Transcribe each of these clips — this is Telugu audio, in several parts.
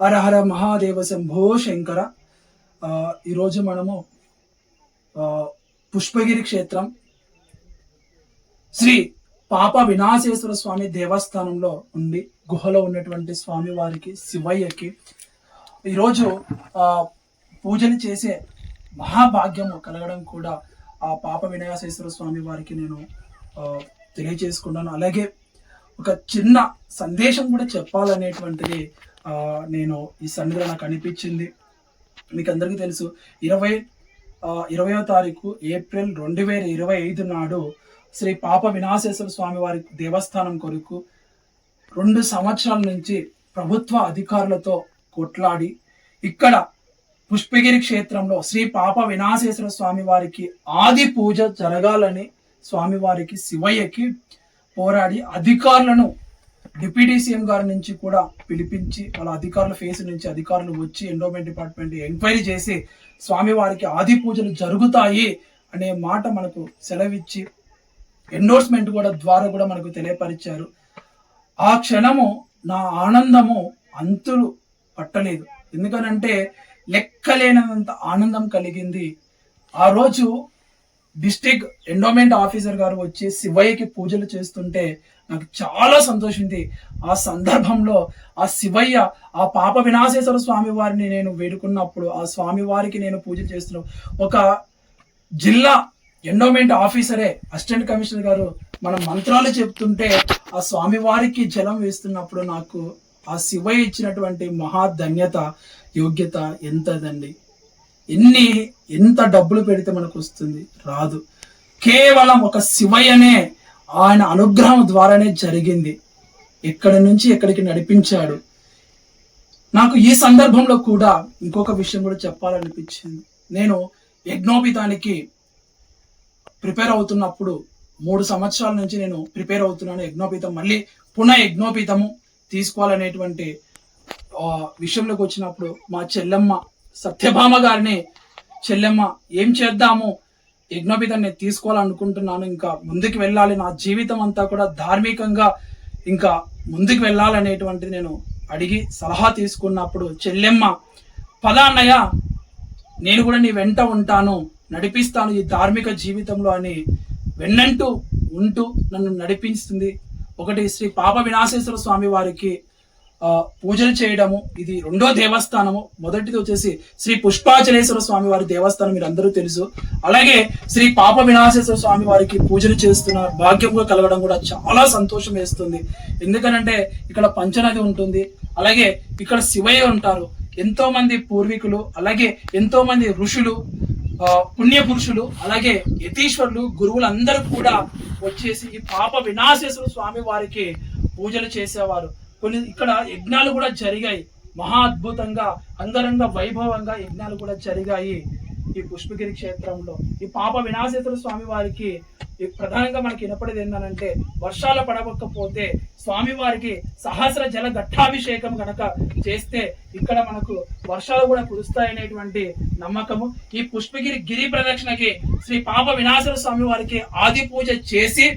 హరహర మహాదేవ శంభో శంకర. ఈరోజు మనము పుష్పగిరి క్షేత్రం శ్రీ పాప వినాశేశ్వర స్వామి దేవస్థానంలో ఉండి గుహలో ఉన్నటువంటి స్వామి వారికి శివయ్యకి ఈరోజు పూజలు చేసే మహాభాగ్యం కలగడం కూడా ఆ పాప వినాశేశ్వర స్వామి వారికి నేను తెలియజేసుకున్నాను. అలాగే ఒక చిన్న సందేశం కూడా చెప్పాలనేటువంటిది నేను ఈ సన్నిధిలో నాకు అనిపించింది. మీకు అందరికీ తెలుసు ఇరవై ఇరవయో తారీఖు ఏప్రిల్ రెండు వేల ఇరవై ఐదు నాడు శ్రీ పాప వినాశేశ్వర స్వామి వారి దేవస్థానం కొరకు రెండు సంవత్సరాల నుంచి ప్రభుత్వ అధికారులతో కొట్లాడి ఇక్కడ పుష్పగిరి క్షేత్రంలో శ్రీ పాప వినాశేశ్వర స్వామి వారికి ఆది పూజ జరగాలని స్వామివారికి శివయ్యకి పోరాడి అధికారులను డిప్యూటీ సీఎం గారి నుంచి కూడా పిలిపించి వాళ్ళ అధికారుల ఫేస్ నుంచి అధికారులు వచ్చి ఎండోమెంట్ డిపార్ట్మెంట్ ఎంక్వైరీ చేసి స్వామివారికి ఆది పూజలు జరుగుతాయి అనే మాట మనకు సెలవిచ్చి ఎండోర్స్మెంట్ కూడా ద్వారా కూడా మనకు తెలియపరిచారు. ఆ క్షణము నా ఆనందము అంతులు పట్టలేదు. ఎందుకనంటే లెక్కలేనంత ఆనందం కలిగింది. ఆ రోజు డిస్టిక్ ఎండోమెంట్ ఆఫీసర్ గారు వచ్చి శివయ్యకి పూజలు చేస్తుంటే నాకు చాలా సంతోషింది. ఆ సందర్భంలో ఆ శివయ్య ఆ పాప వినాశేశ్వర స్వామి వారిని నేను వేడుకున్నప్పుడు ఆ స్వామి వారికి నేను పూజలు చేస్తున్న ఒక జిల్లా ఎండోమెంట్ ఆఫీసరే అసిస్టెంట్ కమిషనర్ గారు మన మంత్రాలు చెప్తుంటే ఆ స్వామి వారికి జలం వేస్తున్నప్పుడు నాకు ఆ శివయ్య ఇచ్చినటువంటి మహాధన్యత యోగ్యత ఎంతదండి. ఎన్ని ఎంత డబ్బులు పెడితే మనకు వస్తుంది? రాదు. కేవలం ఒక శివయ్యనే ఆయన అనుగ్రహం ద్వారానే జరిగింది. ఎక్కడి నుంచి ఎక్కడికి నడిపించాడు? నాకు ఈ సందర్భంలో కూడా ఇంకొక విషయం కూడా చెప్పాలనిపించింది. నేను యజ్ఞోపితానికి ప్రిపేర్ అవుతున్నప్పుడు మూడు సంవత్సరాల నుంచి నేను ప్రిపేర్ అవుతున్నాను యజ్ఞోపీతం మళ్ళీ పునః యజ్ఞోపితము తీసుకోవాలనేటువంటి విషయంలోకి వచ్చినప్పుడు మా చెల్లెమ్మ సత్యభామ గారిని చెల్లెమ్మ ఏం చేద్దాము? యజ్ఞోపీతం నేను తీసుకోవాలనుకుంటున్నాను. ఇంకా ముందుకు వెళ్ళాలి. నా జీవితం అంతా కూడా ధార్మికంగా ఇంకా ముందుకు వెళ్ళాలనేటువంటిది నేను అడిగి సలహా తీసుకున్నప్పుడు చెల్లెమ్మ పదా అన్నయ్య నేను కూడా నీ వెంట ఉంటాను. నడిపిస్తాను ఈ ధార్మిక జీవితంలో అని వెన్నంటూ ఉంటూ నన్ను నడిపిస్తుంది. ఒకటి శ్రీ పాప వినాశేశ్వర స్వామి వారికి పూజలు చేయడము ఇది రెండో దేవస్థానము. మొదటిది వచ్చేసి శ్రీ పుష్పాచలేశ్వర స్వామి వారి దేవస్థానం మీరు అందరూ తెలుసు. అలాగే శ్రీ పాప వినాశేశ్వర స్వామి వారికి పూజలు చేస్తున్న భాగ్యంగా కలగడం కూడా చాలా సంతోషం వేస్తుంది. ఎందుకనంటే ఇక్కడ పంచనది ఉంటుంది. అలాగే ఇక్కడ శివయ్య ఉంటారు. ఎంతో మంది పూర్వీకులు అలాగే ఎంతో మంది ఋషులు పుణ్య పురుషులు అలాగే యతీశ్వరులు గురువులు అందరూ కూడా వచ్చేసి ఈ పాప వినాశేశ్వర స్వామి వారికి పూజలు చేసేవారు. కొన్ని ఇక్కడ యజ్ఞాలు కూడా జరిగాయి. మహా అద్భుతంగా అంగరంగ వైభవంగా యజ్ఞాలు కూడా జరిగాయి ఈ పుష్పగిరి క్షేత్రంలో. ఈ పాప వినాశేశ్వర స్వామి వారికి ఈ ప్రధానంగా మనకి వినపడేది ఏంటంటే వర్షాలు పడవకపోతే స్వామివారికి సహస్ర జల ఘట్టాభిషేకం గనక చేస్తే ఇక్కడ మనకు వర్షాలు కూడా కురుస్తాయనేటువంటి నమ్మకము. ఈ పుష్పగిరి గిరి ప్రదక్షిణకి శ్రీ పాప వినాశన స్వామి వారికి ఆది పూజ చేసి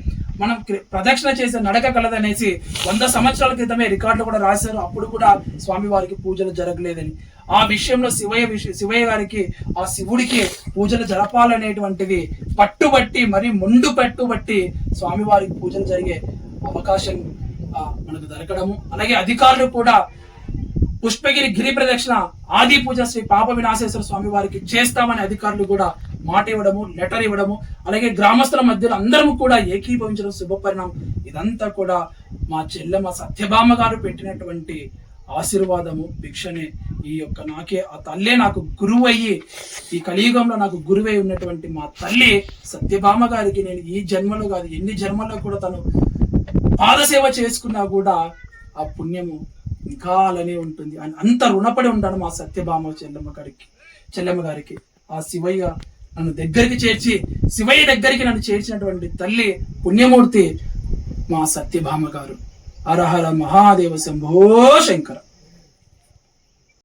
మనం ప్రదక్షిణ చేసే నడక కలదనేసి వంద సంవత్సరాల క్రితమే రికార్డులు కూడా రాశారు. అప్పుడు కూడా స్వామివారికి పూజలు జరగలేదని. ఆ విషయంలో శివయ్య విషయ శివయ్య గారికి ఆ శివుడికి పూజలు జరపాలనేటువంటిది పట్టుబట్టి మరి ముందు పట్టుబట్టి స్వామివారికి పూజలు జరిగే అవకాశం మనకు దొరకడము. అలాగే అధికారులు కూడా పుష్పగిరి గిరి ప్రదక్షిణ ఆది పూజ శ్రీ పాప వినాశేశ్వర స్వామి వారికి చేస్తామని అధికారులు కూడా మాట ఇవ్వడము లెటర్ ఇవ్వడము అలాగే గ్రామస్తుల మధ్యలో అందరం కూడా ఏకీభవించడం శుభపరిణామం. ఇదంతా కూడా మా చెల్లెమ్మ సత్యభామ గారు పెట్టినటువంటి ఆశీర్వాదము భిక్షనే. ఈ యొక్క నాకే ఆ తల్లే నాకు గురువు అయ్యి ఈ కలియుగంలో నాకు గురువై ఉన్నటువంటి మా తల్లి సత్యభామ గారికి నేను ఈ జన్మలో కాదు ఎన్ని జన్మల్లో కూడా తను పాదసేవ చేసుకున్నా కూడా ఆ పుణ్యము ఇంకా అలానే ఉంటుంది. అని అంత రుణపడి ఉంటాను మా సత్యభామ చెల్లమ్మ గారికి చెల్లమ్మ గారికి. ఆ శివయ్య నన్ను దగ్గరికి చేర్చి శివయ్య దగ్గరికి నన్ను చేర్చినటువంటి తల్లి పుణ్యమూర్తి మా సత్యభామ గారు. అరహర మహాదేవ శంభో శంకర.